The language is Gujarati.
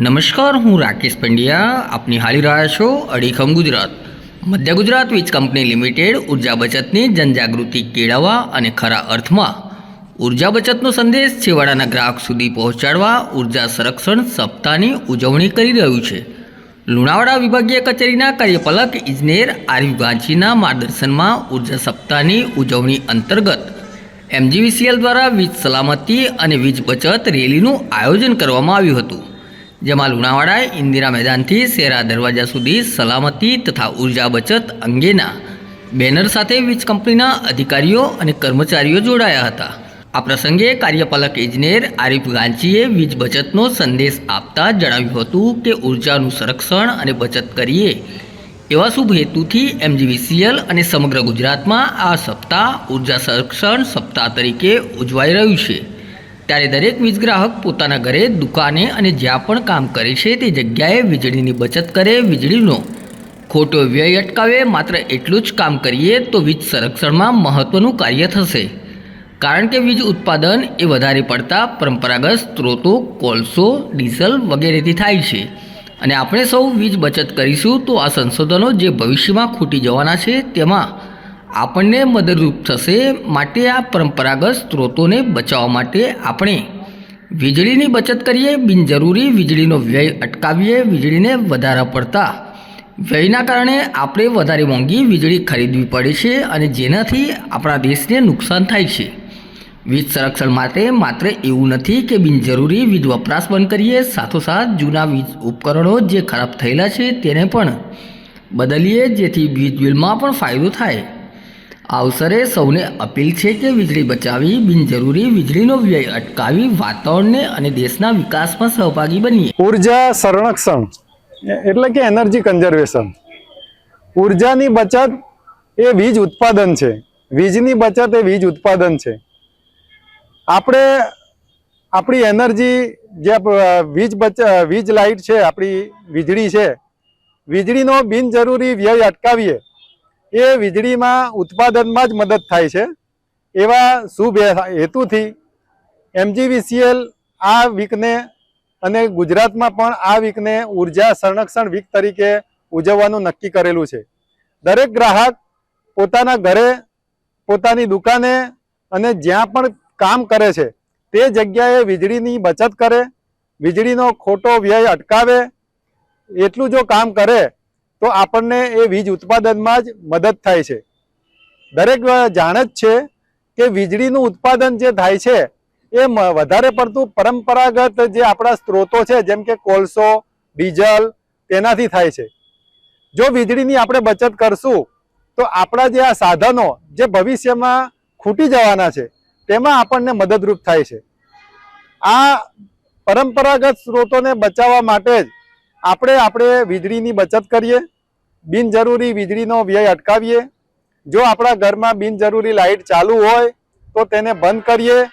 નમસ્કાર, હું રાકેશ પંડ્યા. આપની હાલી રહ્યા છો અડીખમ ગુજરાત. મધ્ય ગુજરાત વીજ કંપની લિમિટેડ ઊર્જા બચતની જનજાગૃતિ કેળવવા અને ખરા અર્થમાં ઊર્જા બચતનો સંદેશ છેવાડાના ગ્રાહક સુધી પહોંચાડવા, ઊર્જા સંરક્ષણ સપ્તાહની ઉજવણી કરી રહ્યું છે. લુણાવાડા વિભાગીય કચેરીના કાર્યપાલક ઇજનેર આરિફ ગાંચીના માર્ગદર્શનમાં ઊર્જા સપ્તાહની ઉજવણી અંતર્ગત એમજીવીસીએલ દ્વારા વીજ સલામતી અને વીજ બચત રેલીનું આયોજન કરવામાં આવ્યું હતું. જેમાં લુણાવાડા ઇન્દિરા મેદાનથી શેરા દરવાજા સુધી સલામતી તથા ઊર્જા બચત અંગેના બેનર સાથે વીજ કંપનીના અધિકારીઓ અને કર્મચારીઓ જોડાયા હતા. આ પ્રસંગે કાર્યપાલક ઇજનેર આરિફ ગાંચીએ વીજ બચતનો સંદેશ આપતા જણાવ્યું હતું કે ઉર્જાનું સંરક્ષણ અને બચત કરીએ એવા શુભ હેતુથી એમજીવીસીએલ અને સમગ્ર ગુજરાતમાં આ સપ્તાહ ઊર્જા સંરક્ષણ સપ્તાહ તરીકે ઉજવાઈ રહ્યું છે. ત્યારે દરેક વીજ ગ્રાહક પોતાના ઘરે દુકાને અને જ્યાં પણ કામ કરે છે તે જગ્યાએ વીજળીની બચત કરે વીજળીનો ખોટો વ્યય અટકાવે, માત્ર એટલું જ કામ કરીએ તો વીજ સંરક્ષણમાં મહત્ત્વનું કાર્ય થશે. કારણ કે વીજ ઉત્પાદન એ વધારે પડતા પરંપરાગત સ્ત્રોતો, કોલસો, ડીઝલ વગેરેથી થાય છે. અને આપણે સૌ વીજ બચત કરીશું તો આ સંશોધનો જે ભવિષ્યમાં ખૂટી જવાના છે તેમાં આપણને મદદરૂપ થશે માટે આ પરંપરાગત સ્ત્રોતોને બચાવવા માટે આપણે વીજળીની બચત કરીએ, બિનજરૂરી વીજળીનો વ્યય અટકાવીએ, વીજળીને વધારા પડતા. વ્યયના કારણે આપણે વધારે મોંઘી વીજળી ખરીદવી પડે છે અને જેનાથી આપણા દેશને નુકસાન થાય છે. વીજ સંરક્ષણ માટે માત્ર એવું નથી કે બિનજરૂરી વીજ વપરાશ બંધ કરીએ, સાથોસાથ જૂના વીજ ઉપકરણો જે ખરાબ થયેલા છે તેને પણ બદલીએ જેથી વીજ બિલમાં પણ ફાયદો થાય. આ અવસરે સૌને અપીલ છે કે વીજળી બચાવી, બિનજરૂરી વીજળીનો વ્યય અટકાવી, વાતાવરણને અને દેશના વિકાસમાં સહભાગી બનીએ. ઊર્જા સંરક્ષણ એટલે કે એનર્જી કન્ઝર્વેશન. ઉર્જાની બચત એ વીજ ઉત્પાદન છે. વીજની બચત એ વીજ ઉત્પાદન છે. આપણે, આપણી એનર્જી જે વીજ બચ, વીજ લાઇટ છે, આપણી વીજળી છે, વીજળીનો બિનજરૂરી વ્યય અટકાવીએ. એ વીજળીમાં ઉત્પાદનમાં જ મદદ થાય છે. એવા શુભ હેતુથી એમજીવીસીએલ આ વીકને અને ગુજરાતમાં પણ આ વીકને ઊર્જા સંરક્ષણ વીક તરીકે ઉજવવાનું નક્કી કરેલું છે. દરેક ગ્રાહક પોતાના ઘરે, પોતાની દુકાને અને જ્યાં પણ કામ કરે છે, તે જગ્યાએ વીજળીની બચત કરે, વીજળીનો ખોટો વ્યય અટકાવે, એટલું જો કામ કરે તો આપણને એ વીજ ઉત્પાદનમાં જ મદદ થાય છે. દરેક જાણ જ છે કે વીજળીનું ઉત્પાદન જે થાય છે, એ વધારે પડતું પરંપરાગત જે આપણા સ્ત્રોતો છે, જેમ કે કોલસો, ડીઝલ, તેનાથી થાય છે. જો વીજળીની આપણે બચત કરશું, તો આપણા જે આ સાધનો જે ભવિષ્યમાં ખૂટી જવાના છે, તેમાં આપણને મદદરૂપ થાય છે. આ પરંપરાગત સ્ત્રોતોને બચાવવા માટે જ આપણે આપણે વીજળીની બચત કરીએ, બિનજરૂરી વીજળીનો વ્યય અટકાવીએ. જો આપણા ઘરમાં બિનજરૂરી લાઇટ ચાલુ હોય, તો તેને બંધ કરીએ.